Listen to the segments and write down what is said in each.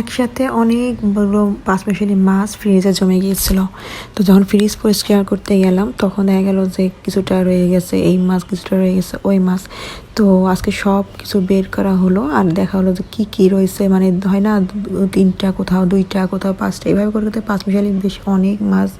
একসাথে অনেকগুলো পাঁচমিশালি মাছ ফ্রিজে জমে গিয়েছিল। তো যখন ফ্রিজ পরিষ্কার করতে গেলাম, তখন দেখা গেল যে কিছুটা রয়ে গেছে, এই মাছ কিছুটা রয়ে গেছে, ওই মাছ। তো আজকে সব কিছু বের করা হলো আর দেখা হলো যে কী কী রয়েছে মানে হয় না তিনটা কোথাও, দুইটা কোথাও, পাঁচটা এইভাবে করে করতে পাঁচমিশালি বেশ অনেক মাছ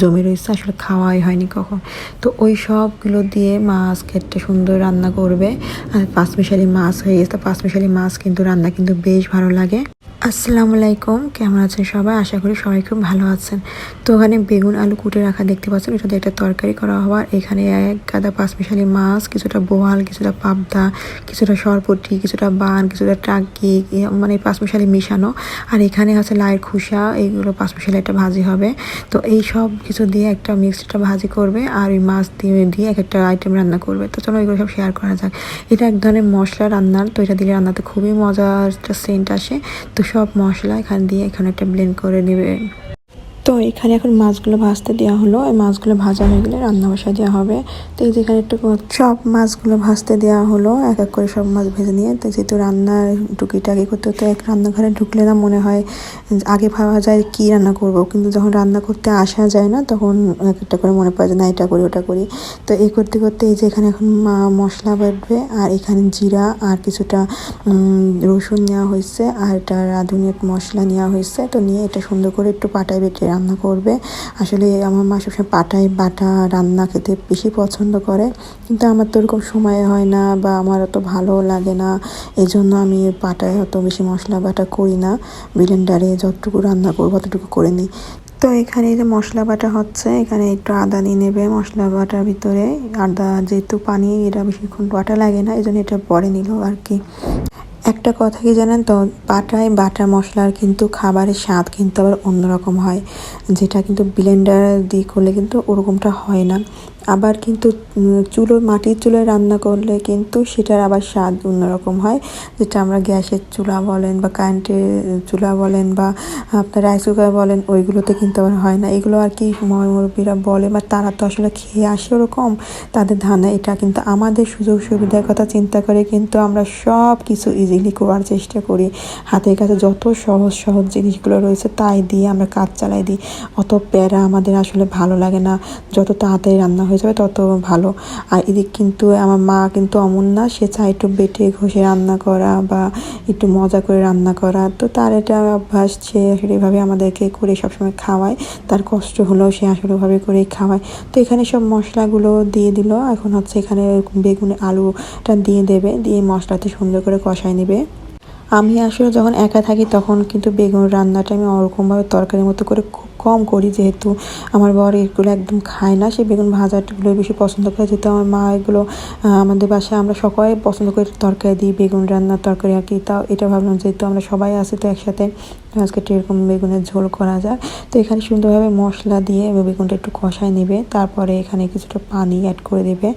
জমে রয়েছে, আসলে খাওয়াই হয়নি কখন। তো ওই সবগুলো দিয়ে মাছ একটা সুন্দর রান্না করবে। আর পাঁচমিশালি মাছ হয়ে গেছে, তো পাঁচমিশালি মাছ কিন্তু রান্না কিন্তু বেশ ভালো লাগে। আসসালামু আলাইকুম, কেমন আছেন সবাই? আশা করি সবাই খুব ভালো আছেন। তো ওখানে বেগুন, আলু কুটে রাখা দেখতে পাচ্ছেন। এটা দিয়ে একটা তরকারি করা হওয়ার এখানে এক গাদা পাঁচমিশালি মাছ, কিছুটা বোয়াল, কিছুটা পাবদা, কিছুটা সরপটি, কিছুটা বান, কিছুটা টাকি মানে পাঁচমিশালি মিশানো। আর এখানে আছে লাইয়ের খুসা এইগুলো পাঁচমিশালি একটা ভাজি হবে। তো এই সব কিছু দিয়ে একটা মিক্সড ভাজি করবে আর ওই মাছ দিয়ে দিয়ে এক একটা আইটেম রান্না করবে। তো চলো এগুলো সব শেয়ার করা যাক। এটা এক ধরনের মশলা রান্নার। তো এটা দিলে রান্নাতে খুবই মজার একটা সেন্ট আসে। তো সব মশলা এখান দিয়ে এখানে একটা ব্লেন্ড করে নেবে তো এখানে এখন মাছগুলো ভাজতে দেওয়া হলো। এই মাছগুলো ভাজা হয়ে গেলে রান্না বসা দেওয়া হবে। তো এই যেখানে একটু সব মাছগুলো ভাজতে দেওয়া হলো। এক এক করে সব মাছ ভেজে নিয়ে। তো যেহেতু রান্নার টুকিটাকি করতে হতো এক রান্নাঘরে ঢুকলে না মনে হয় আগে ভাবা যায় কি রান্না করব। কিন্তু যখন রান্না করতে আসা যায় না, তখন এক একটা করে মনে পড়ে যে না, এটা করি, ওটা করি। তো এই করতে করতে এই যে এখানে এখন মা- মশলা বাটবে, আর এখানে জিরা আর কিছুটা রসুন নেওয়া হয়েছে, আর এটা রাঁধুনি মশলা নেওয়া হয়েছে। তো নিয়ে এটা সুন্দর করে একটু পাটায় বেটে রান্না করবে। আসলে আমার মা সবসময় পাটায় বাটা রান্না খেতে বেশি পছন্দ করে। কিন্তু আমার তো ওরকম সময় হয় না বা আমার অত ভালো লাগে না। এই জন্য আমি পাটায় অত বেশি মশলা বাটা করি না। ব্লেন্ডারে যতটুকু রান্না করব অতটুকু করে নিই। তো এখানে যে মশলা বাটা হচ্ছে, এখানে একটু আদা নিয়ে নেবে মশলা বাটার ভিতরে। আদা যেহেতু পানি, এটা বেশিক্ষণ বাটা লাগে না এই জন্য এটা পরে নিল আর কি। একটা কথা কি জানেন তো? বাটায় বাটা মশলার কিন্তু খাবারের স্বাদ কিন্তু আবার অন্যরকম হয়। যেটা কিন্তু ব্লেন্ডার দিয়ে করলে কিন্তু ওরকমটা হয় না। আবার কিন্তু চুলো মাটির চুলোয় রান্না করলে কিন্তু সেটার আবার স্বাদ অন্যরকম হয়। যেটা আমরা গ্যাসের চুলা বলেন বা কারেন্টের চুলা বলেন বা আপনার রাইস কুকার বলেন, ওইগুলোতে কিন্তু আবার হয় না। এগুলো আর কি মুরব্বীরা বলে, বা তারা তো আসলে খেয়ে আসে ওরকম। তাদের ধারণা এটা কিন্তু আমাদের সুযোগ সুবিধার কথা চিন্তা করে কিন্তু আমরা সব কিছু ইজিলি করার চেষ্টা করি। হাতের কাছে যত সহজ সহজ জিনিসগুলো রয়েছে তাই দিয়ে আমরা কাজ চালাই দিই। অত প্যারা আমাদের আসলে ভালো লাগে না। যত তাড়াতাড়ি রান্না হয়ে যাবে তত ভালো। আর এদিক কিন্তু আমার মা কিন্তু অমন না, সে চায় একটু বেটে ঘষে রান্না করা বা একটু মজা করে রান্না করা। তো তার এটা অভ্যাস, সে আসলে এভাবে আমাদেরকে করে সবসময় খাওয়ায়। তার কষ্ট হলেও সে আসলে ওভাবে করেই খাওয়ায়। তো এখানে সব মশলাগুলো দিয়ে দিল। এখন হচ্ছে এখানে বেগুনে আলুটা দিয়ে দেবে। দিয়ে মশলাতে সুন্দর করে কষায় নেবে। আমি আসলে যখন একা থাকি তখন কিন্তু বেগুন রান্নাটা আমি ওরকমভাবে তরকারির মতো করে খুব কম করি যেহেতু আমার বর এগুলো একদম খায় না। সে বেগুন ভাজাগুলো বেশি পছন্দ করে। যেহেতু আমার মা এগুলো আমাদের বাসায় আমরা সবাই পছন্দ করি তরকারি দিই, বেগুন রান্নার তরকারি আর কি। তাও এটা ভাবলাম যেহেতু আমরা সবাই আছি তো একসাথে, আজকে এরকম বেগুনের ঝোল করা যায়। তো এখানে সুন্দরভাবে মশলা দিয়ে বেগুনটা একটু কষায় নেবে। তারপরে এখানে কিছুটা পানি অ্যাড করে দেবে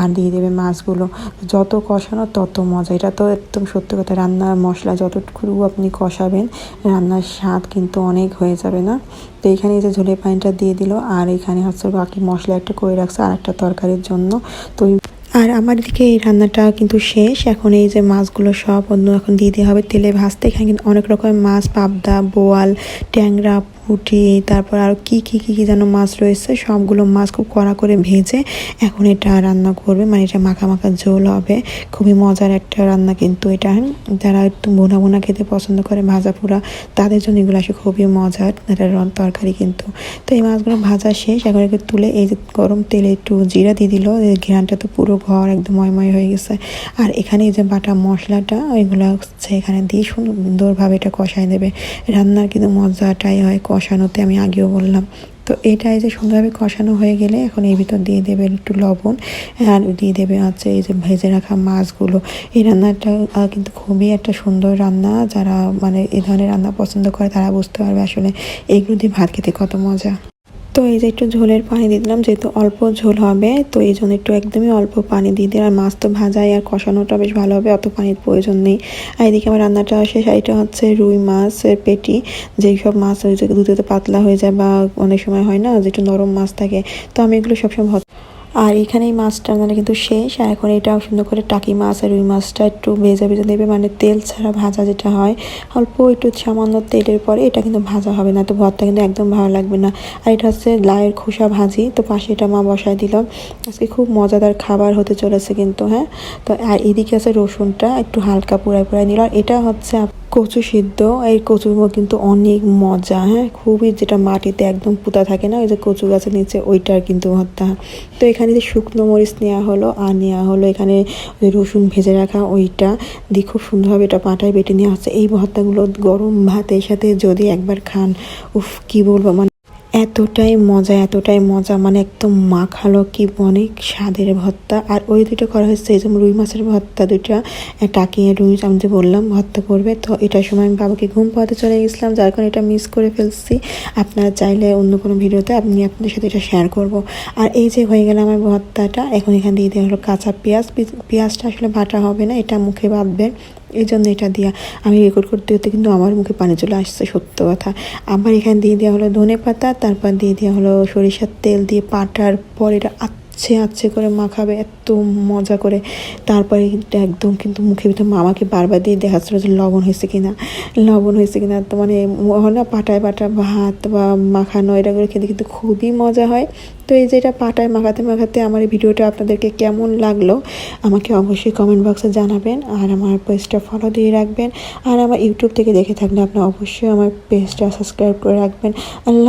আর দিয়ে দেবে মাছগুলো। যত কষানো তত মজা। এটা তো একদম সত্যি কথা। রান্নার মশলা যতটুকু আপনি কষাবেন, রান্নার স্বাদ কিন্তু অনেক হয়ে যাবে না? তো এখানে এই যে ঝোলের পানিটা দিয়ে দিল, আর এখানে হচ্ছে বাকি মশলা একটা করে রাখছে আর একটা তরকারির জন্য। তো আর আমার দিকে এই রান্নাটা কিন্তু শেষ। এখন এই যে মাছগুলো সব অন্য এখন দিয়ে দেওয়া হবে তেলে ভাজতে। এখানে কিন্তু অনেক রকমের মাছ, পাবদা, বোয়াল, ট্যাংরা পুঁটি, তারপর আর কি কি কি কি যেন মাছ রয়েছে, সবগুলো মাছ খুব কড়া করে ভেজে এখন এটা রান্না করবে। মানে এটা মাখা মাখা ঝোল হবে। খুবই মজার একটা রান্না কিন্তু এটা। যারা একটু বোনা বোনা খেতে পছন্দ করে ভাজা পোড়া, তাদের জন্য এগুলো আসে খুবই মজার। এটা তরকারি কিন্তু। তো এই মাছগুলো ভাজা শেষ। এখন একটু তুলে এই যে গরম তেলে একটু জিরা দিয়ে দিল। ঘ্রানটা তো পুরো ঘর একদম ময়ময় হয়ে গেছে। আর এখানে যে বাটা মশলাটা, ওইগুলো হচ্ছে এখানে দিয়ে সুন্দরভাবে এটা কষায় দেবে রান্নার কিন্তু মজাটাই হয়। কষানোতে আমি আগেও বললাম। তো এটা এই যে সুন্দরভাবে কষানো হয়ে গেলে এখন এই ভিতর দিয়ে দেবে একটু লবণ আর দিয়ে দেবে হচ্ছে এই যে ভেজে রাখা মাছগুলো। এই রান্নাটা কিন্তু খুবই একটা সুন্দর রান্না। যারা মানে এ ধরনের রান্না পছন্দ করে তারা বুঝতে পারবে আসলে এগুলো দিয়ে ভাত খেতে কত মজা। তো এই যে একটু ঝোলের পানি দিয়ে দিলাম, যেহেতু অল্প ঝোল হবে, তো এই জন্য একটু একদমই অল্প পানি দিয়ে দিলাম। আর মাছ তো ভাজাই, আর কষানোটা বেশ ভালো হবে, অত পানির প্রয়োজন নেই। আর এদিকে আমার রান্নাটা শেষ এটা হচ্ছে রুই মাছের পেটি, যেই সব মাছ হয়েছে দুধেতে পাতলা হয়ে যায় বা অনেক সময় হয় না যে একটু নরম মাছ থাকে, তো আমি এগুলো সবসময় আর এখানে এই মাছটা রান্নাটা কিন্তু শেষ, আর এখন এটা সুন্দর করে টাকি মাছ আর রুই মাছটা একটু ভেজা ভেজা দেবে মানে তেল ছাড়া ভাজা যেটা হয়। অল্প একটু সামান্য তেলের পরে এটা কিন্তু ভাজা হবে না, তো ভর্তা কিন্তু একদম ভালো লাগবে না। আর এটা হচ্ছে লায়ের খোসা ভাজি, তো পাশে এটা মা বসায় দিল। আজকে খুব মজাদার খাবার হতে চলেছে কিন্তু হ্যাঁ? তো আর এদিকে আছে রসুনটা, একটু হালকা পুরাই পুরাই নিল। আর এটা হচ্ছে কচু সিদ্ধ, এই কচুগুলো কিন্তু অনেক মজা হ্যাঁ? খুবই যেটা মাটিতে একদম পুঁতা থাকে না, ওই যে কচু গাছের নিচে ওইটার কিন্তু হত্যা তো এখানে যে শুকনো মরিচ নেওয়া হলো আর নেওয়া হলো এখানে রসুন ভেজে রাখা ওইটা। দিয়ে খুব সুন্দরভাবে এটা পাটায় বেটে নেওয়া হচ্ছে। এই ভর্তাগুলো গরম ভাতের সাথে যদি একবার খান, উফ, কী বলব? মানে এতটাই মজা এতটাই মজা মানে একদম মাখালো কি অনেক স্বাদের ভর্তা। আর ওই দুটো করা হয়েছে, এই রুই মাছের ভর্তা দুইটা টাকিয়ে রুই, আমি যে বললাম, ভর্তা করবে। তো এটার সময় আমি বাবাকে ঘুম পাওয়াতে চলে গেছিলাম, যার কারণে এটা মিস করে ফেলছি। আপনারা চাইলে অন্য কোনো ভিডিওতে আপনি আপনাদের সাথে এটা শেয়ার করব। আর এই যে হয়ে গেল আমার ভর্তাটা, এখন এখান দিয়ে দেওয়া হলো কাঁচা পেঁয়াজ। পেঁয়াজটা আসলে বাটা হবে না, এটা মুখে বাঁধবেন। এই জন্য এটা দিয়া আমি রেকর্ড করতে করতে কিন্তু আমার মুখে পানি চলে আসছে, সত্য কথা। আবার এখানে দিয়ে দেওয়া হলো ধনে পাতা তারপর দিয়ে দেওয়া হলো সরিষার তেল দিয়ে পাটার পর এটা আচ্ছে আচ্ছে করে মাখাবে, এত মজা করে। তারপরে একদম কিন্তু মুখের ভিতরে মামাকে বারবার দিয়ে দেখাচ্ছিল যে লবণ হয়েছে কিনা। লবণ হয়েছে কিনা, তো মানে হয় না পাটায় পাটা ভাত বা মাখানো, এটা করে খেতে কিন্তু খুবই মজা হয়। তো এই যে এটা পাটায় মাখাতে মাখাতে আমার এই ভিডিওটা আপনাদেরকে কেমন লাগল, আমাকে অবশ্যই কমেন্ট বক্সে জানাবেন আর আমার পেজটা ফলো দিয়ে রাখবেন। আর আমার ইউটিউব থেকে দেখে থাকলে আপনি অবশ্যই আমার পেজটা সাবস্ক্রাইব করে রাখবেন। আল্লাহ